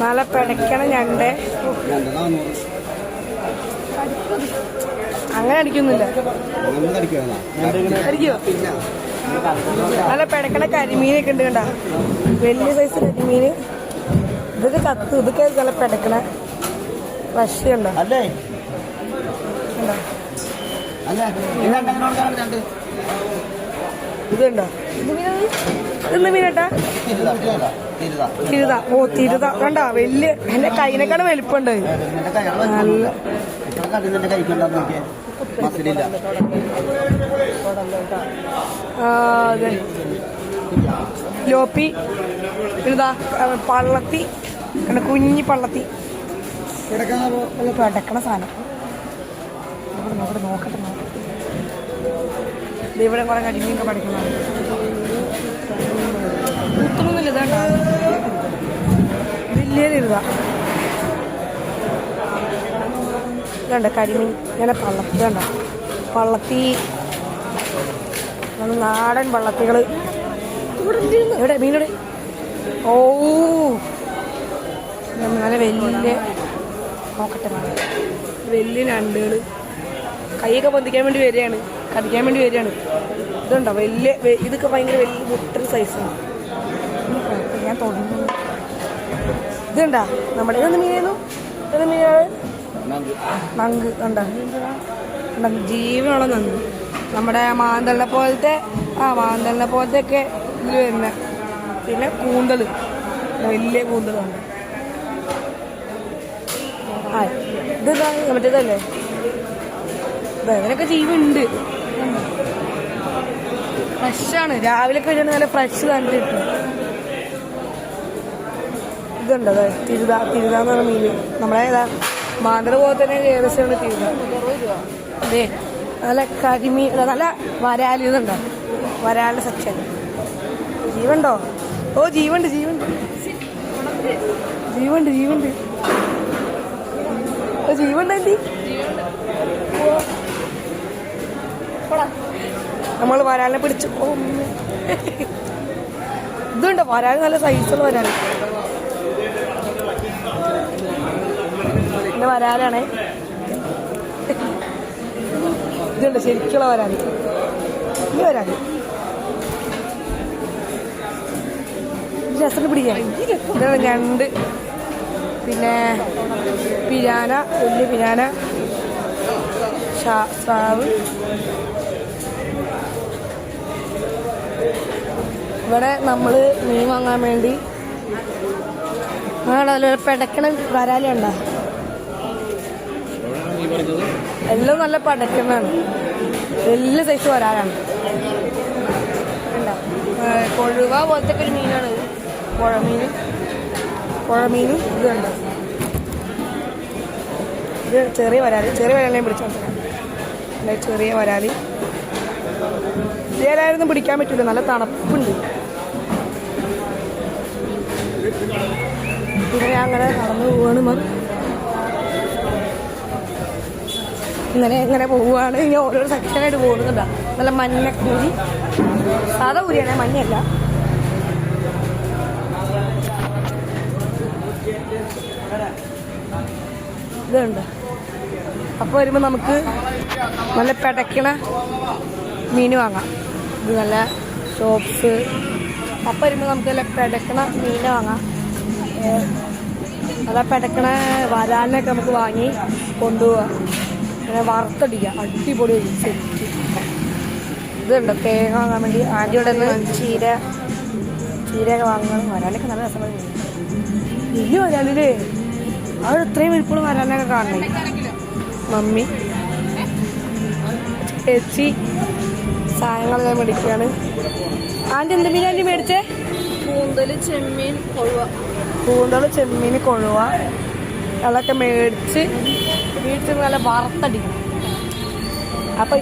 നല്ല പിടയ്ക്കണ ഞണ്ട്. അങ്ങനെ അടിക്കുന്നില്ല നമ്മൾ നല്ല പിടക്കണ കരിമീനൊക്കെ ഉണ്ട് കണ്ട. വലിയ സൈസ് കരിമീന്. ഇതൊക്കെ കത്ത് ഇതൊക്കെ നല്ല പിടക്കണ വശയുണ്ടോ ഇതുണ്ടോ ഓ തിരുത. കണ്ട? വലിയ എന്റെ കൈനേക്കാളും വലിപ്പുണ്ട്. നല്ല അതെ. ലോപ്പി. പള്ളത്തി. കുഞ്ഞി പള്ളത്തി. അടക്കണ സാധനം. നോക്കട്ടെ ഇവിടെ കുറെ കരിമീനൊക്കെ പഠിക്കുന്നതാണ് കുത്തുന്നില്ല ഇതാണ്ട. വലിയ ഇതാ ഇതുണ്ട് കരിമീൻ. ഇങ്ങനെ പള്ളത്തി വേണ്ട പള്ളത്തി. നാടൻ പള്ളത്തികൾ എവിടെ? മീനോട് ഓ. നല്ല വലിയ നോക്കട്ടെ വലിയ നണ്ടുകൾ കൈയൊക്കെ പൊന്തിക്കാൻ വേണ്ടി വരികയാണ്. കടിക്കാൻ വേണ്ടി വരികയാണ്. ഇതുണ്ടോ? വലിയ ഇതൊക്കെ ഭയങ്കര വലിയ മുട്ടൻ സൈസാണ് ഞാൻ തോന്നുന്നു. ഇതുണ്ടാ? നമ്മുടെ ഇതെന്ത് മീനായിരുന്നു ഇത് മീനാണ് നങ്ക്. ഉണ്ടാ? ജീവനുള്ള നങ്ക്. നമ്മുടെ മാന്തളിനെ പോലത്തെ ആ മാന്തളിനെ പോലത്തെ ഒക്കെ ഇതിൽ വരുന്ന. പിന്നെ കൂന്തൽ വലിയ കൂന്തലുണ്ട് ആ ഇതാ മറ്റേതല്ലേ ഇതിനൊക്കെ ജീവുണ്ട് ഫ്രഷാണ് രാവിലെ വരുന്ന നല്ല ഫ്രഷ് കണ്ടിട്ട് കിട്ടും. ഇതുണ്ട് അതെ തിരുത തിരുത എന്ന് പറഞ്ഞ മീൻ. നമ്മളെ ഏതാ മാന്തര പോലെ തന്നെ ഏകദേശമാണ് തിരുത. അതെ നല്ല കരിമീൻ നല്ല വരാൽ ഇതുണ്ട്. വരാലിന്റെ സെക്ഷൻ ജീവണ്ടോ? ഓ ജീവണ്ട് ജീവണ്ട്. ജീവണ്ട് ജീവണ്ട്. ഓ ജീവണ്ട് ആന്റി. നമ്മൾ വരാലിനെ പിടിച്ചു. ഇതുണ്ടോ വരാൽ നല്ല സൈസുള്ള വരാൽ പിന്നെ വരാലാണ് ഇതുണ്ട് ശരിക്കുള്ള വരാൽ ഈ വരാൽ ശസ്ത്രം പിടിക്കാൻ ഇതാണ് ഞണ്ട്. പിന്നെ പിരാന വലിയ പിരാന സാവ് ഇവിടെ നമ്മൾ മീൻ വാങ്ങാൻ വേണ്ടി പെടക്കണ വരാനുണ്ടോ എല്ലാം നല്ല പടക്കുന്നതാണ് വലിയ സൈസ് വരാനാണ് കൊഴുവ പോലത്തെ ഒരു മീനാണ്. പുഴമീൻ പുഴമീനും ഇത് ഇത് ചെറിയ വരാതി ചെറിയ വരാലിനെ പിടിച്ചോണ്ടിരിക്കാം ചെറിയ വരാതി ഇതേലായിരുന്നു പിടിക്കാൻ പറ്റില്ല നല്ല തണുപ്പുണ്ട്. ഞാൻ അങ്ങനെ നടന്നു പോവാണ് മതി ഇങ്ങനെ ഇങ്ങനെ പോവുകയാണ് ഇങ്ങനെ ഓരോ സെക്ഷനായിട്ട് പോകുന്നുണ്ടാ. നല്ല മഞ്ഞ കൂരി സാധാ കൂരിയാണ് മഞ്ഞല്ല ഇതുണ്ട്. അപ്പോൾ വരുമ്പോൾ നമുക്ക് നല്ല പിടയ്ക്കണ മീൻ വാങ്ങാം. ഇത് നല്ല ഷോപ്സ് അപ്പോൾ വരുമ്പോൾ നമുക്ക് നല്ല പിടയ്ക്കണ മീൻ വാങ്ങാം. നല്ല പിടക്കണ വരാലിനൊക്കെ നമുക്ക് വാങ്ങി കൊണ്ടുപോവാം. അങ്ങനെ വറുത്തടിക്കാം അടിപൊളി ഇതുണ്ട്. തേങ്ങ വാങ്ങാൻ വേണ്ടി ആദ്യം ഇവിടെ നിന്ന് ചീര ചീരയൊക്കെ വാങ്ങണം. വരാനൊക്കെ നല്ല രസമാണ്. ഇനി വരാനില്ലേ? അവിടെ ഇത്രയും വലിപ്പുള്ള വരാനൊക്കെ കാണണേ. മമ്മി ചേച്ചി സാധനങ്ങളെല്ലാം മേടിക്കുകയാണ് ആന്റി എന്ത് മീൻ ആന്റി മേടിച്ചേ? കൂന്തൽ ചെമ്മീൻ കൊഴുവ. കൂന്തൾ ചെമ്മീന് കൊഴുവ അതൊക്കെ മേടിച്ച് വീട്ടിൽ നല്ല വറുത്തടിക്കണം അപ്പൊ